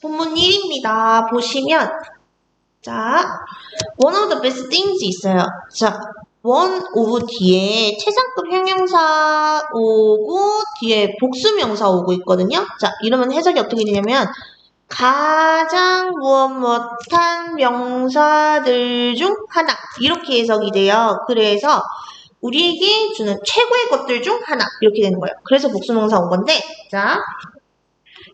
본문 1입니다. 보시면 자, one of the best things 있어요. 자, one of 뒤에 최상급 형용사 오고 뒤에 복수명사 오고 있거든요. 자, 이러면 해석이 어떻게 되냐면 가장 무엇 못한 명사들 중 하나 이렇게 해석이 돼요. 그래서 우리에게 주는 최고의 것들 중 하나 이렇게 되는 거예요. 그래서 복수명사 온 건데 자,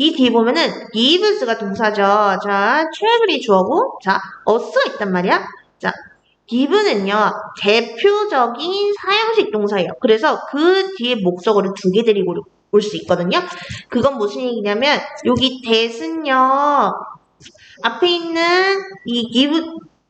이 뒤에 보면은 gives가 동사죠. 자, travel이 주어고 자, us가 있단 말이야. 자, give는요 대표적인 사형식 동사예요. 그래서 그 뒤에 목적어를 두 개 데리고 올 수 있거든요. 그건 무슨 얘기냐면 여기 that은요 앞에 있는 이 give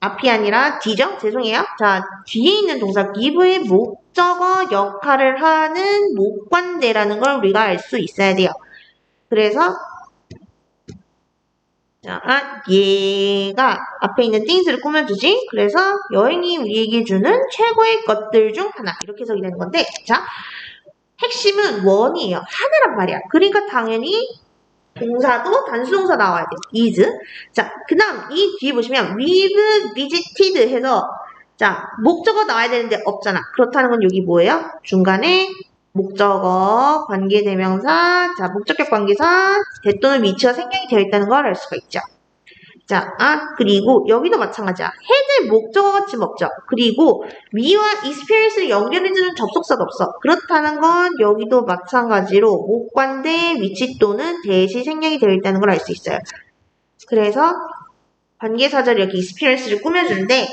앞이 아니라 뒤죠? 죄송해요. 자, 뒤에 있는 동사 give의 목적어 역할을 하는 목관대라는 걸 우리가 알 수 있어야 돼요. 그래서 자, 얘가 앞에 있는 things를 꾸며주지. 그래서 여행이 우리에게 주는 최고의 것들 중 하나. 이렇게 해석이 되는 건데, 자, 핵심은 원이에요. 하나란 말이야. 그러니까 당연히 동사도 단수동사 나와야 돼. is. 자, 그 다음 이 뒤에 보시면 we've visited 해서 자, 목적어 나와야 되는데 없잖아. 그렇다는 건 여기 뭐예요? 중간에 목적어, 관계대명사, 자, 목적격 관계사, 대 또는 위치가 생략이 되어 있다는 걸 알 수가 있죠. 자, 아, 그리고 여기도 마찬가지야. 헤드 목적어 같이 먹죠. 그리고 위와 experience를 연결해주는 접속사도 없어. 그렇다는 건 여기도 마찬가지로 목관대 위치 또는 대시 생략이 되어 있다는 걸 알 수 있어요. 그래서 관계사절 여기 experience를 꾸며주는데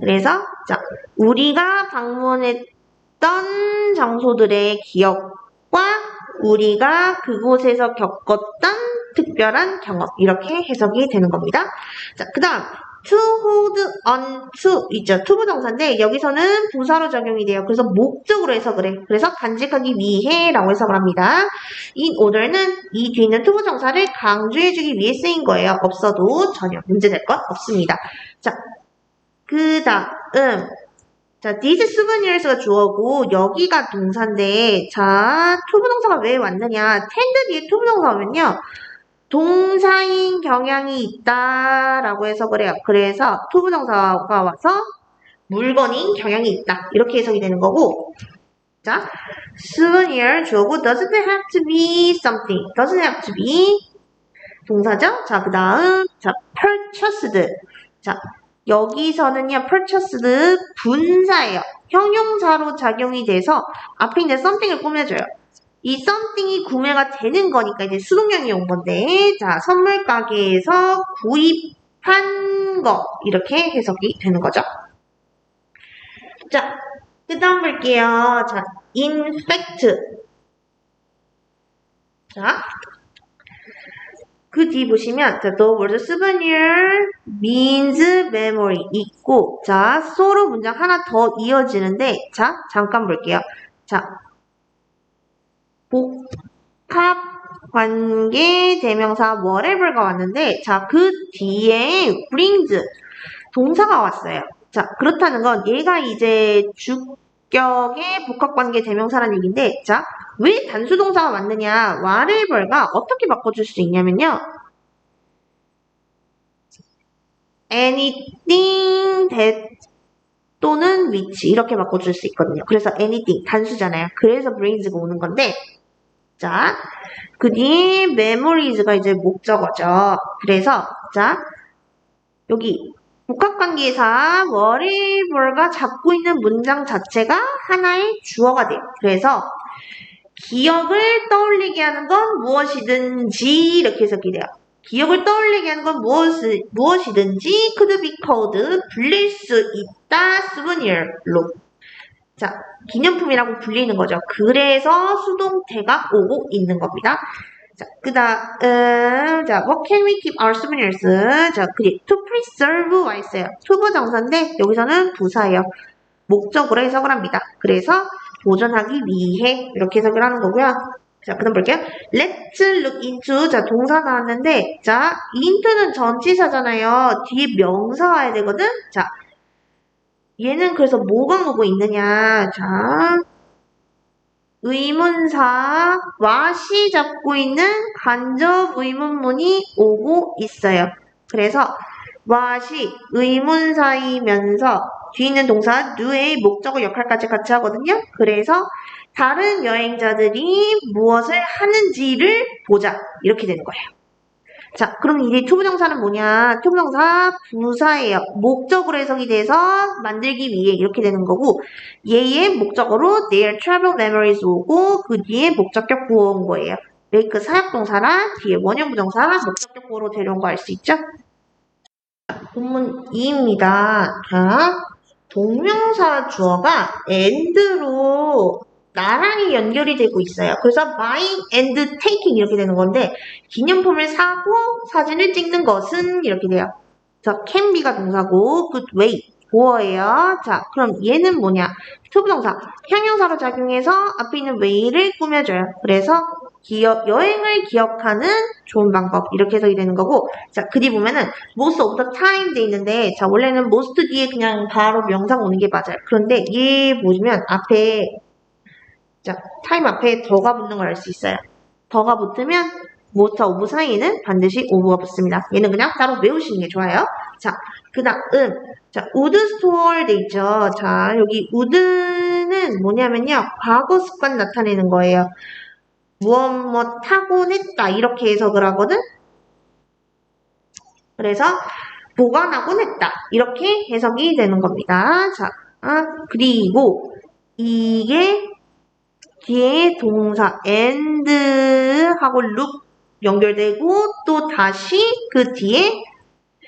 그래서 자 우리가 방문했 던 장소들의 기억과 우리가 그곳에서 겪었던 특별한 경험 이렇게 해석이 되는 겁니다. 자, 그 다음 to hold on to 있죠. to 부동사인데 여기서는 부사로 적용이 돼요. 그래서 목적으로 해석을 해. 그래서 간직하기 위해 라고 해석을 합니다. in order는 이 뒤에 있는 to 부동사를 강조해주기 위해 쓰인 거예요. 없어도 전혀 문제될 것 없습니다. 자, 그 다음 자, these souvenirs가 주어고 여기가 동사인데 자, to 부동사가 왜 왔느냐? tend 뒤에 to 부동사 오면요. 동사인 경향이 있다라고 해석을 해요. 그래서 to 부동사가 와서 물건인 경향이 있다. 이렇게 해석이 되는 거고. 자, souvenir 주어고 doesn't have to be something. doesn't have to be 동사죠. 자, 그 다음 자, purchased. 자, 여기서는요, purchased 분사예요. 형용사로 작용이 돼서 앞에 있는 something을 꾸며줘요. 이 something이 구매가 되는 거니까 이제 수동형이 온 건데, 자, 선물 가게에서 구입한 거, 이렇게 해석이 되는 거죠. 자, 그 다음 볼게요. 자, in fact. 자, 그 뒤 보시면 자, the word souvenir means memory 있고 자, so로 문장 하나 더 이어지는데 자, 잠깐 볼게요. 자, 복합 관계 대명사 whatever가 왔는데 자, 그 뒤에 brings 동사가 왔어요. 자, 그렇다는 건 얘가 이제 주격의 복합관계 대명사라는 얘기인데 자, 왜 단수동사가 왔느냐? whatever가 어떻게 바꿔줄 수 있냐면요. anything that 또는 which 이렇게 바꿔줄 수 있거든요. 그래서 anything 단수잖아요. 그래서 brings가 오는 건데 자, 그 뒤에 memories가 이제 목적어죠. 그래서 자, 여기 복합관계사 whatever가 잡고 있는 문장 자체가 하나의 주어가 돼요. 그래서 기억을 떠올리게 하는 건 무엇이든지 이렇게 해석이 돼요. 기억을 떠올리게 하는 건 무엇, 무엇이든지 could be called 불릴 수 있다 souvenir로 자 기념품이라고 불리는 거죠. 그래서 수동태가 오고 있는 겁니다. 자, 그 다음, 자, what can we keep our souvenirs? 자, 그리 to preserve 와 있어요. 투부 정사인데, 여기서는 부사예요. 목적으로 해석을 합니다. 그래서 보존하기 위해 이렇게 해석을 하는 거고요. 자, 그 다음 볼게요. Let's look into. 자, 동사 나왔는데, 자, into는 전치사잖아요. 뒤에 명사 와야 되거든? 자, 얘는 그래서 뭐가 뭐고 있느냐. 자, 의문사 와 시 잡고 있는 간접 의문문이 오고 있어요. 그래서 와시 의문사이면서 뒤에 있는 동사 누의 목적어 역할까지 같이 하거든요. 그래서 다른 여행자들이 무엇을 하는지를 보자. 이렇게 되는 거예요. 자, 그럼 이제 투부정사는 뭐냐? 투부정사 부사예요. 목적으로 해석이 돼서 만들기 위해 이렇게 되는 거고 얘의 목적어로 their travel memories 오고 그 뒤에 목적격 구어 온 거예요. make 사역동사랑 뒤에 원형 부정사 목적격 구어로 데려온 거 알 수 있죠? 본문 2입니다. 자, 동명사 주어가 and로 나란히 연결이 되고 있어요. 그래서 buying and taking 이렇게 되는 건데 기념품을 사고 사진을 찍는 것은 이렇게 돼요. 자, can be가 동사고 good way 보어예요. 자, 그럼 얘는 뭐냐? 투부동사 형용사로 작용해서 앞에 있는 way를 꾸며줘요. 그래서 기억, 여행을 기억하는 좋은 방법 이렇게 해석이 되는 거고 자, 그 뒤 보면은 most of the time 돼 있는데 자, 원래는 most 뒤에 그냥 바로 명사가 오는 게 맞아요. 그런데 얘 보시면 앞에 자, time 앞에 더가 붙는 걸 알 수 있어요. 더가 붙으면 most of 사이에는 반드시 ove가 붙습니다. 얘는 그냥 따로 외우시는 게 좋아요. 자, 그 다음 자, would store 돼 있죠. 자, 여기 would는 뭐냐면요. 과거 습관 나타내는 거예요. 무엇 뭐 타곤 했다 이렇게 해석을 하거든. 그래서 보관하곤 했다 이렇게 해석이 되는 겁니다. 자, 아, 그리고 이게 뒤에 동사 and하고 look 연결되고 또 다시 그 뒤에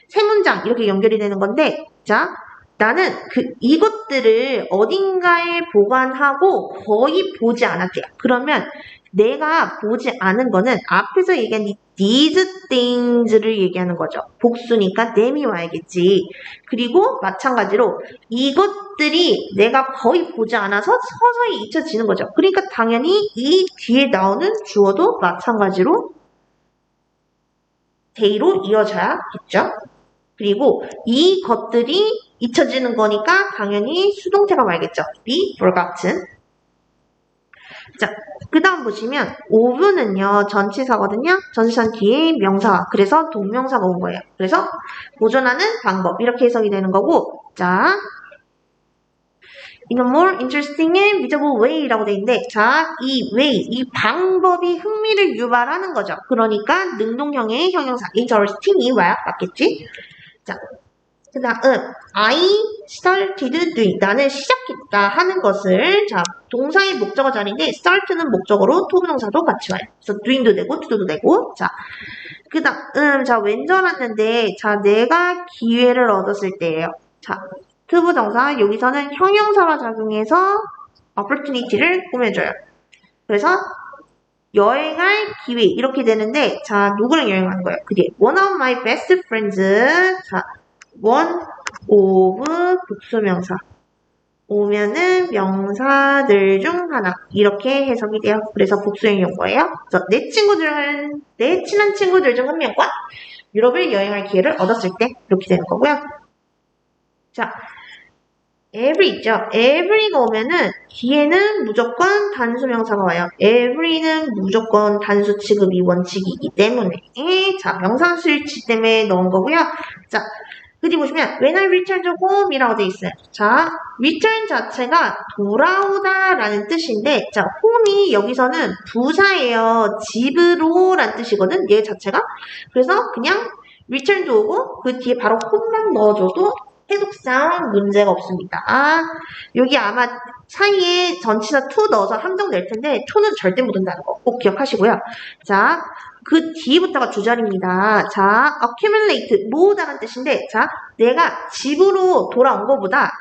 세 문장 이렇게 연결이 되는 건데 자 나는 그 이것들을 어딘가에 보관하고 거의 보지 않았대요. 그러면 내가 보지 않은 거는 앞에서 얘기한 이 these things를 얘기하는 거죠. 복수니까 them이 와야겠지. 그리고 마찬가지로 이것들이 내가 거의 보지 않아서 서서히 잊혀지는 거죠. 그러니까 당연히 이 뒤에 나오는 주어도 마찬가지로 데이로 이어져야겠죠. 그리고 이 것들이 잊혀지는 거니까 당연히 수동태가 와야겠죠. be forgotten. 자, 그 다음 보시면 오브는요 전치사거든요. 전치사 뒤에 명사 그래서 동명사가 온 거예요. 그래서 보존하는 방법 이렇게 해석이 되는 거고 자 a more interesting and visible way라고 돼 있는데 자, 이 way, 이 방법이 흥미를 유발하는 거죠. 그러니까 능동형의 형용사 interesting이 와야 맞겠지? 자, 그 다음 I started doing 나는 시작했다 하는 것을 자 동사의 목적어 자리인데 start는 목적어로 토부동사도 같이 와요. 그래서 doing도 되고 to도도 되고 자그 다음 자 왼절 왔는데 자 내가 기회를 얻었을 때예요. 자 투부정사 여기서는 형용사로 작용해서 opportunity를 꾸며줘요. 그래서 여행할 기회 이렇게 되는데 자 누구랑 여행하는 거예요? 그게 one of my best friends 자 one of 복수명사 오면은 명사들 중 하나 이렇게 해석이 돼요. 그래서 복수형 용어예요. 그래서 내 친구들은 내 친한 친구들 중 한 명과 유럽을 여행할 기회를 얻었을 때 이렇게 되는 거고요. 자, every 있죠. every가 오면은 뒤에는 무조건 단수 명사가 와요. every는 무조건 단수 취급이 원칙이기 때문에 자 명사 수일치 때문에 넣은 거고요. 자 그뒤 보시면 when I return to home이라고 돼 있어요. 자, return 자체가 돌아오다 라는 뜻인데 자, home이 여기서는 부사예요. 집으로 라는 뜻이거든. 얘 자체가. 그래서 그냥 return도 오고 그 뒤에 바로 home만 넣어줘도 해독상 문제가 없습니다. 아, 여기 아마 사이에 전치사 to 넣어서 함정될 텐데 to는 절대 못 온다는 거 꼭 기억하시고요. 자, 그 뒤부터가 주절입니다. 자, accumulate, 모으다는 뜻인데, 자, 내가 집으로 돌아온 것보다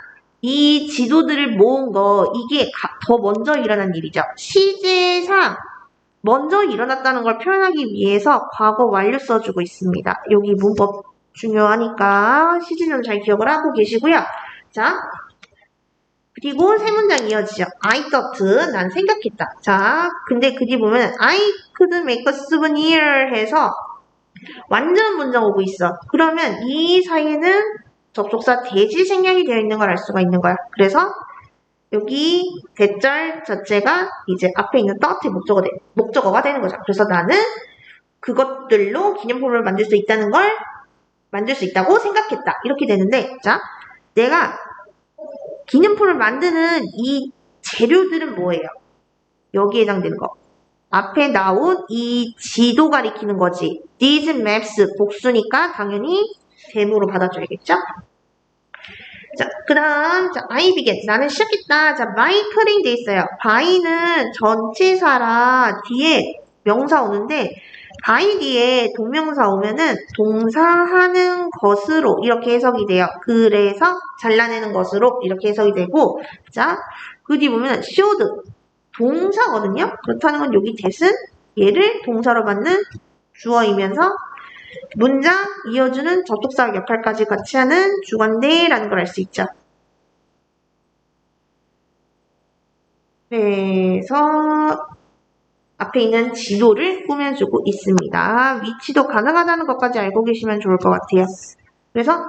이 지도들을 모은 거, 이게 더 먼저 일어난 일이죠. 시제상 먼저 일어났다는 걸 표현하기 위해서 과거 완료 써주고 있습니다. 여기 문법 중요하니까 시제는 잘 기억을 하고 계시고요. 자, 그리고 세 문장 이어지죠. I thought, 난 생각했다. 자, 근데 그 뒤 보면 I could make a souvenir 해서 완전 문장 오고 있어. 그러면 이 사이에는 접속사 대지 생략이 되어 있는 걸 알 수가 있는 거야. 그래서 여기 대절 자체가 이제 앞에 있는 따뜻의 목적어 되, 목적어가 되는 거죠. 그래서 나는 그것들로 기념품을 만들 수 있다는 걸 만들 수 있다고 생각했다. 이렇게 되는데, 자, 내가 기념품을 만드는 이 재료들은 뭐예요? 여기에 해당되는 거. 앞에 나온 이 지도 가리키는 거지. These maps 복수니까 당연히 대모로 받아줘야겠죠? 자, 그 다음, 자, I begin. 나는 시작했다. 자, my cutting 돼 있어요. by는 전치사라 뒤에 명사 오는데, by 뒤에 동명사 오면은 동사하는 것으로 이렇게 해석이 돼요. 그래서 잘라내는 것으로 이렇게 해석이 되고, 자, 그 뒤 보면 should. 동사거든요. 그렇다는 건 여기 대은 얘를 동사로 받는 주어이면서 문장 이어주는 접속사 역할까지 같이 하는 주관대라는 걸 알 수 있죠. 그래서 앞에 있는 지도를 꾸며주고 있습니다. 위치도 가능하다는 것까지 알고 계시면 좋을 것 같아요. 그래서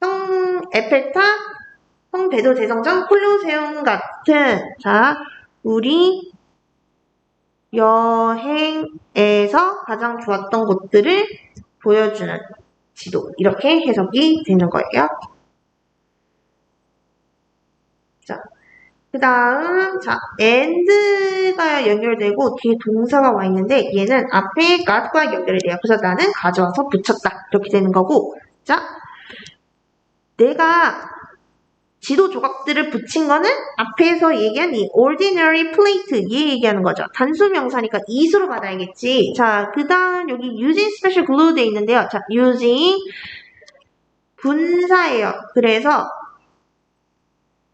성 에펠탑, 성 베드로 대성전, 콜로세움 같은 자 우리 여행에서 가장 좋았던 곳들을 보여주는 지도. 이렇게 해석이 되는 거예요. 자, 그 다음, 자, and가 연결되고 뒤에 동사가 와 있는데 얘는 앞에 god과 연결이 돼요. 그래서 나는 가져와서 붙였다. 이렇게 되는 거고, 자, 내가 지도 조각들을 붙인 거는 앞에서 얘기한 이 ordinary plate 얘 얘기하는 거죠. 단수 명사니까 이수로 받아야겠지. 자, 그 다음 여기 using special glue 돼 있는데요. 자, using 분사예요. 그래서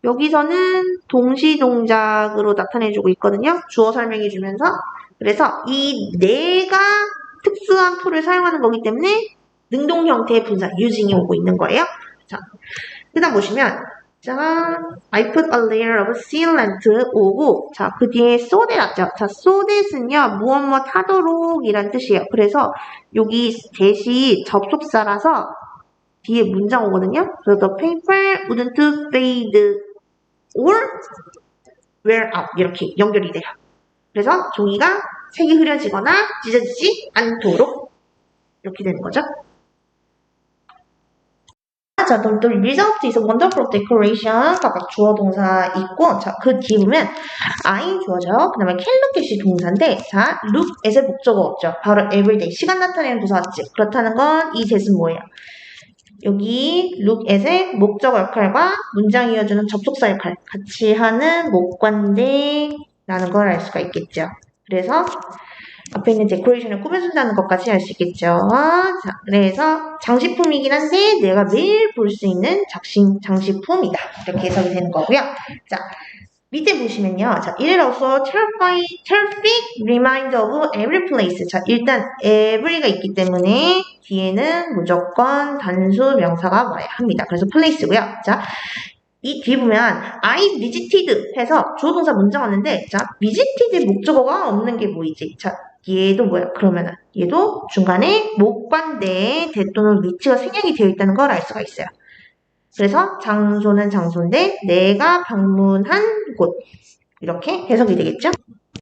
여기서는 동시 동작으로 나타내주고 있거든요. 주어 설명해 주면서 그래서 이 내가 특수한 툴을 사용하는 거기 때문에 능동 형태의 분사 using이 오고 있는 거예요. 자, 그 다음 보시면 자, I put a layer of sealant 오고, 자, 그 뒤에 so that 왔죠. 자, so that은요, 무엇 무엇 하도록 이란 뜻이에요. 그래서 여기 대시 접속사라서 뒤에 문장 오거든요. 그래서 the paper wouldn't fade or wear out. 이렇게 연결이 돼요. 그래서 종이가 색이 흐려지거나 찢어지지 않도록 이렇게 되는 거죠. 자, 그럼 또 result is a wonderful decoration. 각각 주어 동사 있고, 자, 그 뒤에보면 I 주어죠. 그 다음에 can look at이 동사인데, 자, look at의 목적어 없죠. 바로 everyday. 시간 나타내는 부사 왔지. 그렇다는 건 이 대은 뭐예요? 여기 look at의 목적어 역할과 문장 이어주는 접속사 역할 같이 하는 목관대라는 걸 알 수가 있겠죠. 그래서 앞에 있는 데코레이션을 꾸며준다는 것까지 알 수 있겠죠. 자, 그래서 장식품이긴 한데 내가 매일 볼 수 있는 작신, 장식품이다. 이렇게 해석이 되는 거고요. 자, 밑에 보시면요. 자, it also terrific, terrific reminder of every place. 자, 일단 every가 있기 때문에 뒤에는 무조건 단수 명사가 와야 합니다. 그래서 place고요. 자, 이 뒤에 보면 I visited 해서 주어동사 문장 왔는데 자, visited 목적어가 없는 게 보이지? 자, 얘도 뭐야? 그러면은 얘도 중간에 목반대에 대 또는 위치가 생략이 되어 있다는 걸 알 수가 있어요. 그래서 장소는 장소인데 내가 방문한 곳 이렇게 해석이 되겠죠?